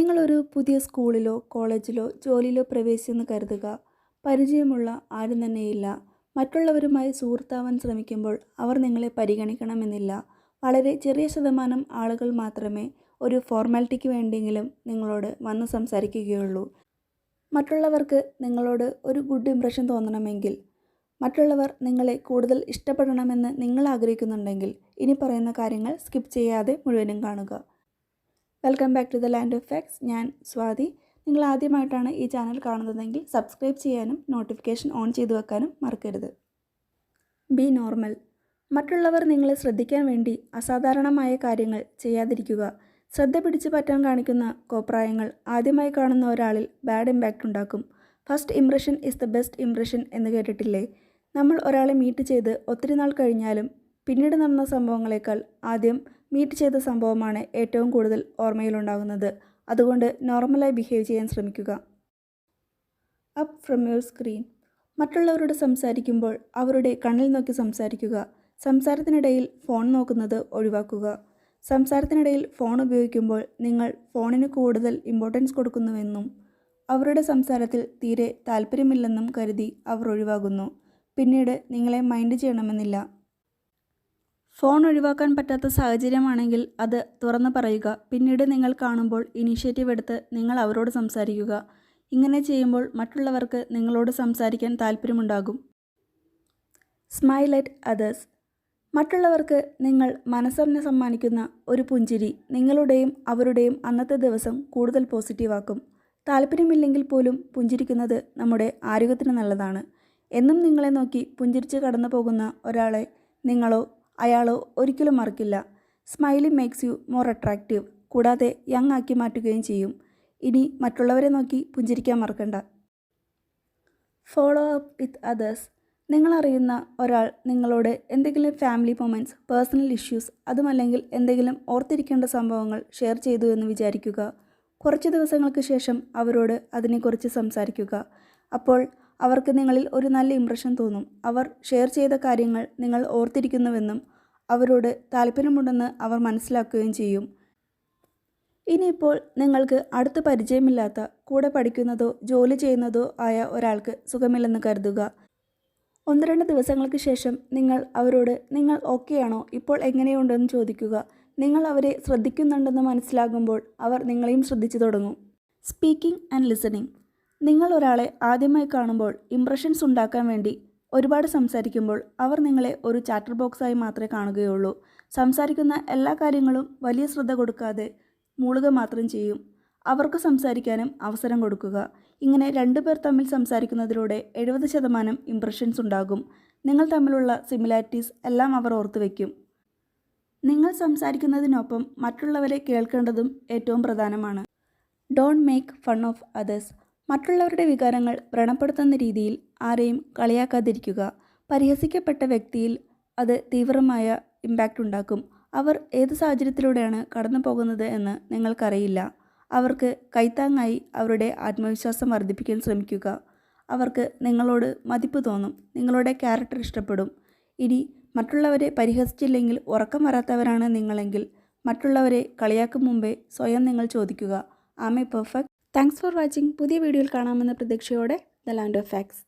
നിങ്ങളൊരു പുതിയ സ്കൂളിലോ കോളേജിലോ ജോലിയിലോ പ്രവേശിച്ചെന്ന് കരുതുക. പരിചയമുള്ള ആരും തന്നെയില്ല. മറ്റുള്ളവരുമായി സുഹൃത്താവാൻ ശ്രമിക്കുമ്പോൾ അവർ നിങ്ങളെ പരിഗണിക്കണമെന്നില്ല. വളരെ ചെറിയ ശതമാനം ആളുകൾ മാത്രമേ ഒരു ഫോർമാലിറ്റിക്ക് വേണ്ടിയെങ്കിലും നിങ്ങളോട് വന്ന് സംസാരിക്കുകയുള്ളൂ. മറ്റുള്ളവർക്ക് നിങ്ങളോട് ഒരു ഗുഡ് ഇംപ്രഷൻ തോന്നണമെങ്കിൽ മറ്റുള്ളവർ നിങ്ങളെ കൂടുതൽ ഇഷ്ടപ്പെടണമെന്ന് നിങ്ങൾ ആഗ്രഹിക്കുന്നുണ്ടെങ്കിൽ ഇനി പറയുന്ന കാര്യങ്ങൾ സ്കിപ്പ് ചെയ്യാതെ മുഴുവനും കാണുക. Welcome back to the land of facts ഞാൻ സ്വാതി. നിങ്ങൾ ആദ്യമായിട്ടാണ് ഈ ചാനൽ കാണുന്നതെങ്കിൽ സബ്സ്ക്രൈബ് ചെയ്യാനും നോട്ടിഫിക്കേഷൻ ഓൺ ചെയ്തു വെക്കാനും മറക്കരുത്. ബി നോർമൽ മറ്റുള്ളവർ നിങ്ങളെ ശ്രദ്ധിക്കാൻ വേണ്ടി അസാധാരണമായ കാര്യങ്ങൾ ചെയ്യാതിരിക്കുക. ശ്രദ്ധ പിടിച്ചു പറ്റാൻ കാണിക്കുന്ന കോപ്രായങ്ങൾ ആദ്യമായി കാണുന്ന ഒരാളിൽ ബാഡ് ഇമ്പാക്റ്റ് ഉണ്ടാക്കും. First impression is the best impression എന്ന് കേട്ടിട്ടില്ലേ? നമ്മൾ ഒരാളെ മീറ്റ് ചെയ്ത് ഒത്തിരി നാൾ കഴിഞ്ഞാലും പിന്നീട് നടന്ന സംഭവങ്ങളേക്കാൾ ആദ്യം മീറ്റ് ചെയ്ത സംഭവമാണ് ഏറ്റവും കൂടുതൽ ഓർമ്മയിലുണ്ടാകുന്നത്. അതുകൊണ്ട് നോർമലായി ബിഹേവ് ചെയ്യാൻ ശ്രമിക്കുക. Up from your screen. മറ്റുള്ളവരോട് സംസാരിക്കുമ്പോൾ അവരുടെ കണ്ണിൽ നോക്കി സംസാരിക്കുക. സംസാരത്തിനിടയിൽ ഫോൺ നോക്കുന്നത് ഒഴിവാക്കുക. സംസാരത്തിനിടയിൽ ഫോൺ ഉപയോഗിക്കുമ്പോൾ നിങ്ങൾ ഫോണിന് കൂടുതൽ ഇമ്പോർട്ടൻസ് കൊടുക്കുന്നുവെന്നും അവരുടെ സംസാരത്തിൽ തീരെ താല്പര്യമില്ലെന്നും കരുതി അവർ ഒഴിവാകുന്നു. പിന്നീട് നിങ്ങളെ മൈൻഡ് ചെയ്യണമെന്നില്ല. ഫോൺ ഒഴിവാക്കാൻ പറ്റാത്ത സാഹചര്യമാണെങ്കിൽ അത് തുറന്ന് പറയുക. പിന്നീട് നിങ്ങൾ കാണുമ്പോൾ ഇനീഷ്യേറ്റീവ് എടുത്ത് നിങ്ങൾ അവരോട് സംസാരിക്കുക. ഇങ്ങനെ ചെയ്യുമ്പോൾ മറ്റുള്ളവർക്ക് നിങ്ങളോട് സംസാരിക്കാൻ താല്പര്യമുണ്ടാകും. സ്മൈൽ അറ്റ് അതേഴ്സ് മറ്റുള്ളവർക്ക് നിങ്ങൾ മനസ്സറിഞ്ഞ് സമ്മാനിക്കുന്ന ഒരു പുഞ്ചിരി നിങ്ങളുടെയും അവരുടെയും അന്നത്തെ ദിവസം കൂടുതൽ പോസിറ്റീവാക്കും താല്പര്യമില്ലെങ്കിൽ പോലും പുഞ്ചിരിക്കുന്നത് നമ്മുടെ ആരോഗ്യത്തിന് നല്ലതാണ്. എന്നും നിങ്ങളെ നോക്കി പുഞ്ചിരിച്ച് കടന്നു പോകുന്ന ഒരാളെ നിങ്ങളോ അയാളോ ഒരിക്കലും മറക്കില്ല. Smiley makes you more attractive. കൂടാതെ യങ് ആക്കി മാറ്റുകയും ചെയ്യും. ഇനി മറ്റുള്ളവരെ നോക്കി പുഞ്ചിരിക്കാൻ മറക്കണ്ട. ഫോളോ അപ്പ് വിത്ത് അതേഴ്സ് നിങ്ങളറിയുന്ന ഒരാൾ നിങ്ങളോട് എന്തെങ്കിലും ഫാമിലി മൊമെന്റ്സ് പേഴ്സണൽ ഇഷ്യൂസ് അതുമല്ലെങ്കിൽ എന്തെങ്കിലും ഓർത്തിരിക്കേണ്ട സംഭവങ്ങൾ ഷെയർ ചെയ്തു എന്ന് വിചാരിക്കുക. കുറച്ച് ദിവസങ്ങൾക്ക് ശേഷം അവരോട് അതിനെക്കുറിച്ച് സംസാരിക്കുക. അപ്പോൾ അവർക്ക് നിങ്ങളിൽ ഒരു നല്ല ഇംപ്രഷൻ തോന്നും. അവർ ഷെയർ ചെയ്ത കാര്യങ്ങൾ നിങ്ങൾ ഓർത്തിരിക്കുന്നുവെന്നും അവരോട് താല്പര്യമുണ്ടെന്ന് അവർ മനസ്സിലാക്കുകയും ചെയ്യും. ഇനിയിപ്പോൾ നിങ്ങൾക്ക് അടുത്ത് പരിചയമില്ലാത്ത കൂടെ പഠിക്കുന്നതോ ജോലി ചെയ്യുന്നതോ ആയ ഒരാൾക്ക് സുഖമില്ലെന്ന് കരുതുക. ഒന്ന് രണ്ട് ദിവസങ്ങൾക്ക് ശേഷം നിങ്ങൾ അവരോട് നിങ്ങൾ ഓക്കെയാണോ ഇപ്പോൾ എങ്ങനെയുണ്ടെന്ന് ചോദിക്കുക. നിങ്ങൾ അവരെ ശ്രദ്ധിക്കുന്നുണ്ടെന്ന് മനസ്സിലാകുമ്പോൾ അവർ നിങ്ങളെയും ശ്രദ്ധിച്ചു തുടങ്ങും. സ്പീക്കിംഗ് ആൻഡ് ലിസണിംഗ് നിങ്ങൾ ഒരാളെ ആദ്യമായി കാണുമ്പോൾ ഇംപ്രഷൻസ് ഉണ്ടാക്കാൻ വേണ്ടി ഒരുപാട് സംസാരിക്കുമ്പോൾ അവർ നിങ്ങളെ ഒരു ചാറ്റർ ബോക്സായി മാത്രമേ കാണുകയുള്ളൂ. സംസാരിക്കുന്ന എല്ലാ കാര്യങ്ങളും വലിയ ശ്രദ്ധ കൊടുക്കാതെ മൂളുക മാത്രം ചെയ്യും. അവർക്ക് സംസാരിക്കാനും അവസരം കൊടുക്കുക. ഇങ്ങനെ രണ്ടു പേർ തമ്മിൽ സംസാരിക്കുന്നതിലൂടെ എഴുപത് ശതമാനം ഇംപ്രഷൻസ് ഉണ്ടാകും. നിങ്ങൾ തമ്മിലുള്ള സിമിലാരിറ്റീസ് എല്ലാം അവർ ഓർത്തു വയ്ക്കും നിങ്ങൾ സംസാരിക്കുന്നതിനൊപ്പം മറ്റുള്ളവരെ കേൾക്കേണ്ടതും ഏറ്റവും പ്രധാനമാണ്. Don't make fun of others മറ്റുള്ളവരുടെ വികാരങ്ങൾ വ്രണപ്പെടുത്തുന്ന രീതിയിൽ ആരെയും കളിയാക്കാതിരിക്കുക. പരിഹസിക്കപ്പെട്ട വ്യക്തിയിൽ അത് തീവ്രമായ ഇമ്പാക്റ്റ് ഉണ്ടാക്കും. അവർ ഏത് സാഹചര്യത്തിലൂടെയാണ് കടന്നു പോകുന്നത് എന്ന് നിങ്ങൾക്കറിയില്ല. അവർക്ക് കൈത്താങ്ങായി അവരുടെ ആത്മവിശ്വാസം വർദ്ധിപ്പിക്കാൻ ശ്രമിക്കുക. അവർക്ക് നിങ്ങളോട് മതിപ്പ് തോന്നും. നിങ്ങളുടെ ക്യാരക്ടർ ഇഷ്ടപ്പെടും. ഇനി മറ്റുള്ളവരെ പരിഹസിച്ചില്ലെങ്കിൽ ഉറക്കം വരാത്തവരാണ് നിങ്ങളെങ്കിൽ മറ്റുള്ളവരെ കളിയാക്കും മുമ്പേ സ്വയം നിങ്ങൾ ചോദിക്കുക. ആമേ പെർഫെക്റ്റ് താങ്ക്സ് ഫോർ വാച്ചിങ് പുതിയ വീഡിയോയിൽ കാണാമെന്ന പ്രതീക്ഷയോടെ ദ ലാൻഡ് ഓഫ് ഫാക്സ്